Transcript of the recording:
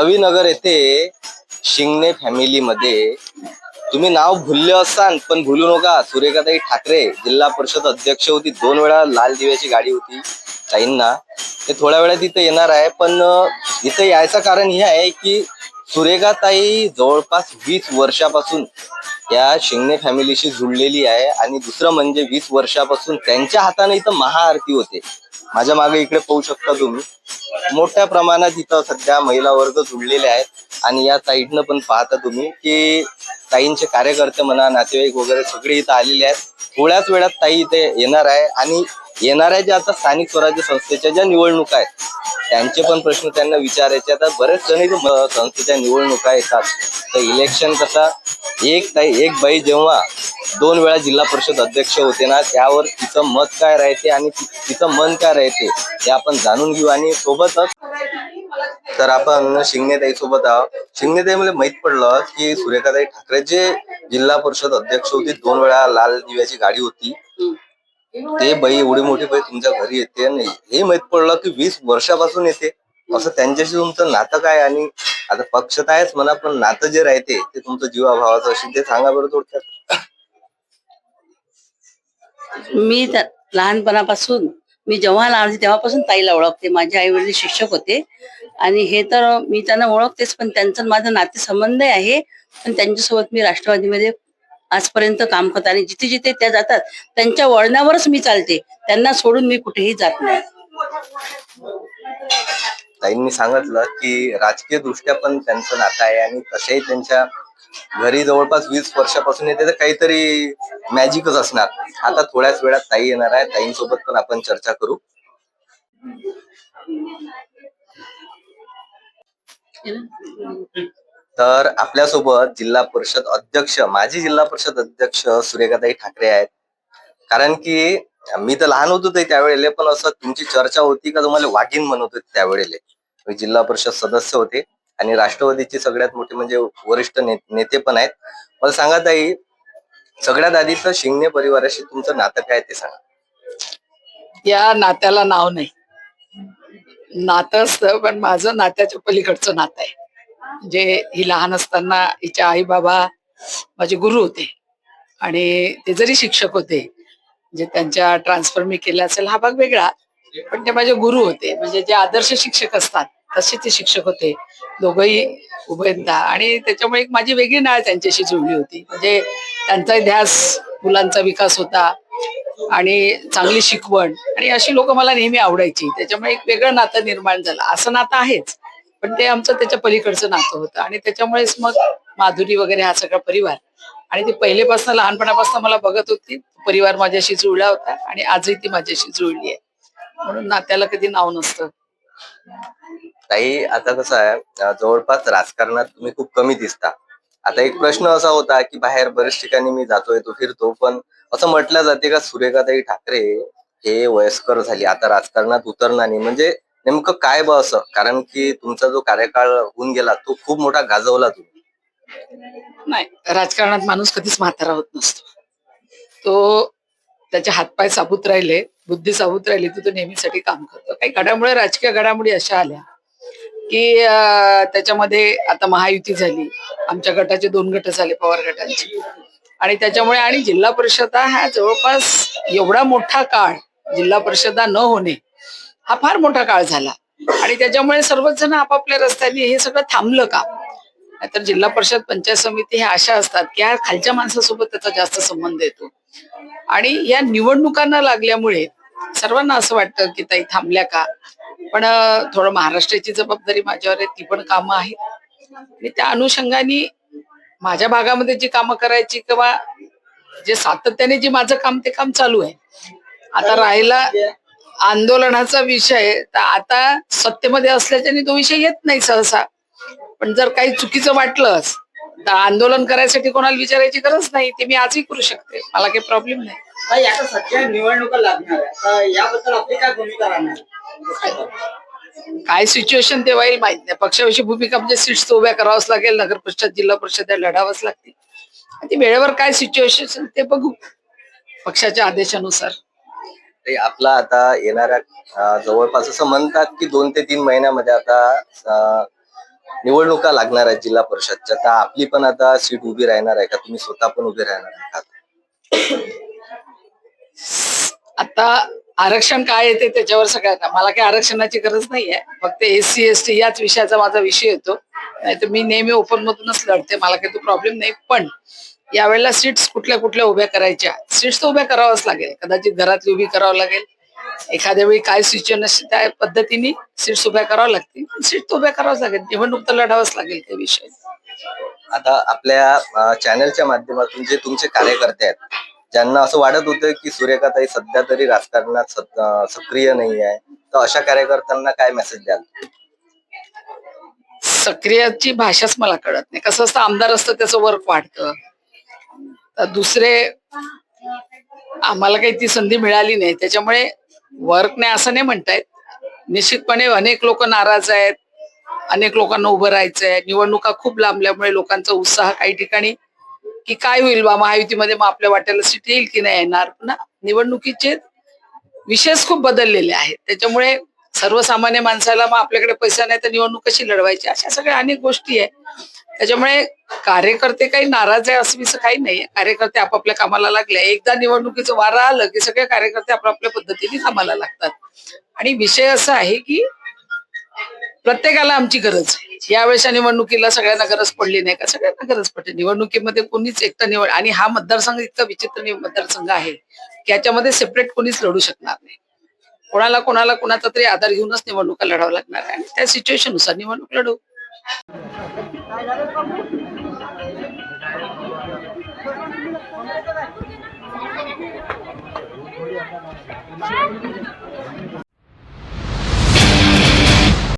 रवीनगर येथे शिंगणे फॅमिलीमध्ये तुम्ही नाव भुलले असाल पण भुलू नका. सुरेखाताई ठाकरे जिल्हा परिषद अध्यक्ष होती. दोन वेळा लाल दिव्याची गाडी होती ताईंना. ते थोड्या वेळात इथे येणार आहे पण इथे यायचं कारण हे आहे की सुरेखाताई जवळपास वीस वर्षापासून या शिंगणे फॅमिलीशी जुळलेली आहे. आणि दुसरं म्हणजे वीस वर्षापासून त्यांच्या हाताने इथं महाआरती होते. माझ्या मागे इकडे पाहू शकता तुम्ही. मोठ्या प्रमाणात इथं सध्या महिला वर्ग जुळलेले आहेत. आणि या साईडनं पण पाहता तुम्ही की ताईंचे कार्यकर्ते म्हणा नातेवाईक वगैरे सगळे इथं आलेले आहेत. थोड्याच वेळात ताई इथे येणार आहे. आणि येणाऱ्या ज्या आता स्थानिक स्वराज्य संस्थेच्या ज्या निवडणुका आहेत त्यांचे पण प्रश्न त्यांना विचारायचे आता बरेच जण इथे संस्थेच्या निवडणुका येतात. तर इलेक्शन कसा एक ताई एक बाई जेव्हा दोन वेळा जिल्हा परिषद अध्यक्ष होते ना त्यावर तिचं मत काय राहते आणि तिचं मन काय राहते हे आपण जाणून घेऊ आणि सोबतच तर आपण शिंगणेताई सोबत आहोत. शिंगणेताई मला माहीत पडलं की सुरेखाताई ठाकरे जे जिल्हा परिषद अध्यक्ष होती दोन वेळा लाल दिव्याची गाडी होती. ते बाई एवढी मोठी बाई तुमच्या घरी येते आणि हे माहीत पडलं की वीस वर्षापासून येते. असं त्यांच्याशी तुमचं नातं काय आणि आता पक्ष तर आहेच म्हणा पण नातं जे राहते ते तुमचं जीवाभावाचं असेल ते सांगा बरं थोडक्यात. मी तर लहानपणापासून मी जेव्हा लहान होते तेव्हापासून ताईला ओळखते. माझे आई वडील शिक्षक होते. आणि हे तर मी त्यांना ओळखतेच पण त्यांचं माझं नातेसंबंध आहे. पण त्यांच्यासोबत मी राष्ट्रवादीमध्ये आजपर्यंत काम करत. आणि जिथे जिथे त्या जातात त्यांच्या वळणावरच मी चालते. त्यांना सोडून मी कुठेही जात नाही. ताईंनी सांगितलं की राजकीय दृष्ट्या पण त्यांचं नातं आहे आणि तसेही त्यांच्या घरी जवळपास वीस वर्षापासून येते तर काहीतरी मॅजिकच असणार. आता थोड्याच वेळात ताई येणार आहे. ताईंसोबत पण आपण चर्चा करू. तर आपल्यासोबत जिल्हा परिषद अध्यक्ष माजी जिल्हा परिषद अध्यक्ष सूर्यकाताई ठाकरे आहेत. कारण की मी तर लहान होतो ते त्यावेळेला पण असं तुमची चर्चा होती का? तुम्हाला वाघीण म्हणत होते त्यावेळेले. मी जिल्हा परिषद सदस्य होते. आणि राष्ट्रवादीचे सगळ्यात मोठी म्हणजे वरिष्ठ ने- नेते पण आहेत. मला सांगा ताई सगळ्यात आधी तर शिंगणे परिवाराशी तुमचं नातं काय ते सांगा. या नात्याला नाव नाही. नातं असतं पण माझं नात्याच्या पलीकडचं नातं आहे. म्हणजे ही लहान असताना हिच्या आई बाबा माझे गुरु होते. आणि ते जरी शिक्षक होते म्हणजे त्यांच्या ट्रान्सफर मी केला असेल हा भाग वेगळा. पण ते माझे गुरु होते. म्हणजे जे आदर्श शिक्षक असतात तसे ते शिक्षक होते. दोघंही उभे आणि त्याच्यामुळे एक माझी वेगळी नाळ त्यांच्याशी जुळली होती. म्हणजे त्यांचा ध्यास मुलांचा विकास होता आणि चांगली शिकवण. आणि अशी लोक मला नेहमी आवडायची. त्याच्यामुळे एक वेगळं नातं निर्माण झालं. असं नातं आहेच. पण ते आमचं त्याच्या पलीकडचं नातं होतं. आणि त्याच्यामुळेच मग माधुरी वगैरे हा सगळा परिवार. आणि ती पहिलेपासून लहानपणापासून मला बघत होती. परिवार माझ्याशी जुळला होता आणि आजही ती माझ्याशी जुळली आहे. म्हणून नात्याला कधी नाव नसतं. ताई आता कसं आहे जवळपास राजकारणात तुम्ही खूप कमी दिसता. आता एक प्रश्न असा होता की बाहेर बरेच ठिकाणी मी जातो येतो फिरतो पण असं म्हटलं जाते का सुरेखाताई ठाकरे हे वयस्कर झाली. आता राजकारणात उतरणार नाही. म्हणजे नेमकं काय बा असं? कारण की तुमचा जो कार्यकाळ होऊन गेला तो खूप मोठा गाजवला तुम्ही. नाही राजकारणात माणूस कधीच म्हातारा होत नसतो. तो त्याचे हातपाय साबूत राहिले बुद्धी साबूत राहिली तर तो नेहमीसाठी काम करतो. काही घडामुळे राजकीय घडामोडी अशा आल्या. की त्याच्यामध्ये आता महायुती झाली. आमच्या गटाचे दोन गट झाले पवार गटांचे. आणि त्याच्यामुळे आणि जिल्हा परिषदा हा जवळपास एवढा मोठा काळ जिल्हा परिषदा न होणे हा फार मोठा काळ झाला. आणि त्याच्यामुळे सर्वच जण आपापल्या रस्त्याने हे सगळं थांबलं का? नाहीतर जिल्हा परिषद पंचायत समिती ह्या अशा असतात की ह्या खालच्या माणसासोबत त्याचा जास्त संबंध येतो. आणि या निवडणुकांना लागल्यामुळे सर्वांना असं वाटतं की ताई थांबल्या का? पण थोडं महाराष्ट्राची जबाबदारी माझ्यावर आहे ती पण कामं आहेत. आणि त्या अनुषंगाने माझ्या भागामध्ये जी कामं करायची किंवा जे सातत्याने जे माझं काम ते काम चालू आहे. आता राहिला आंदोलनाचा विषय तर आता सत्तेमध्ये असल्याच्याने तो विषय येत नाही सहसा. पण जर काही चुकीचं वाटलंच तर आंदोलन करायसाठी कोणाला विचारायची गरज नाही ते मी आजही करू शकते. मला काही प्रॉब्लेम नाही. सध्या निवडणुका लागणार याबद्दल आपली काय भूमिका राहणार? काय सिच्युएशन तेव्हा येईल माहीत नाही. पक्षाविषयी भूमिका म्हणजे सीट्स उभ्या करावंच लागेल नगर परिषद जिल्हा परिषद लढावंच लागतील. आणि वेळेवर काय सिच्युएशन ते बघू. पक्षाच्या आदेशानुसार. ते आपला आता येणाऱ्या जवळपास असं म्हणतात की दोन ते तीन महिन्यामध्ये आता निवडणुका लागणार आहेत जिल्हा परिषदच्या. तर आपली पण आता सीट उभी राहणार आहे का? तुम्ही स्वतः पण उभी राहणार आहे का आता आरक्षण काय येते त्याच्यावर सगळ्यांना मला काही आरक्षणाची गरज नाहीये. फक्त एस सी एस टी याच विषयाचा माझा विषय येतो. नाहीतर मी नेहमी ओपन मधूनच लढते मला काही तो प्रॉब्लेम नाही. पण यावेळेला सीट्स कुठल्या कुठल्या उभ्या करायच्या? सीट्स तर उभ्या करावंच लागेल. कदाचित घरातली उभी करावं लागेल. एखाद्या वेळी काय सिच्युएशन असते त्या पद्धतीने सीट्स उभ्या कराव्या लागतील. सीट तर उभ्या करावंच लागेल. निवडणूक तर लढावंच लागेल त्या विषय. आता आपल्या चॅनलच्या माध्यमातून जे तुमचे कार्यकर्ते आहेत ज्यांना असं वाटत होतं की सूर्यकाताई सध्या तरी राजकारणात सक्रिय नाही आहे तर अशा कार्यकर्त्यांना काय मेसेज द्याल? सक्रियाची भाषाच मला कळत नाही. कसं असतं आमदार असतं त्याचं वर्क वाढतं. तर दुसरे आम्हाला काही ती संधी मिळाली नाही. त्याच्यामुळे वर्क नाही असं नाही म्हणतायत. निश्चितपणे अनेक लोक नाराज आहेत. अनेक लोकांना उभं राहायचंय. निवडणुका खूप लांबल्यामुळे लोकांचा उत्साह काही ठिकाणी की काय होईल बा महायुतीमध्ये मग आपल्या वाट्याला सीट येईल की नाही येणार? ना निवडणुकीचे विशेष खूप बदललेले आहेत. त्याच्यामुळे सर्वसामान्य माणसाला मग आपल्याकडे पैसा नाही तर निवडणूक कशी लढवायची? अशा सगळ्या अनेक गोष्टी आहे त्याच्यामुळे कार्यकर्ते काही नाराज आहे असं काही नाही कार्यकर्ते आपापल्या कामाला लागले. एकदा निवडणुकीचं वारं आलं की सगळे कार्यकर्ते आपापल्या पद्धतीने कामाला लागतात. आणि विषय असा आहे की प्रत्येकाला आमची गरज आहे. यावेळेच्या निवडणुकीला सगळ्यांना गरज पडली नाही का? सगळ्यांना गरज पडली निवडणुकीमध्ये कोणीच एकटा निवड आणि हा मतदारसंघ इतका विचित्र मतदारसंघ आहे की याच्यामध्ये सेपरेट कोणीच लढू शकणार नाही. कोणाला कोणाला कोणाचा तरी आधार घेऊनच निवडणुका लढावं लागणार आहे. आणि त्या सिच्युएशननुसार निवडणूक लढवू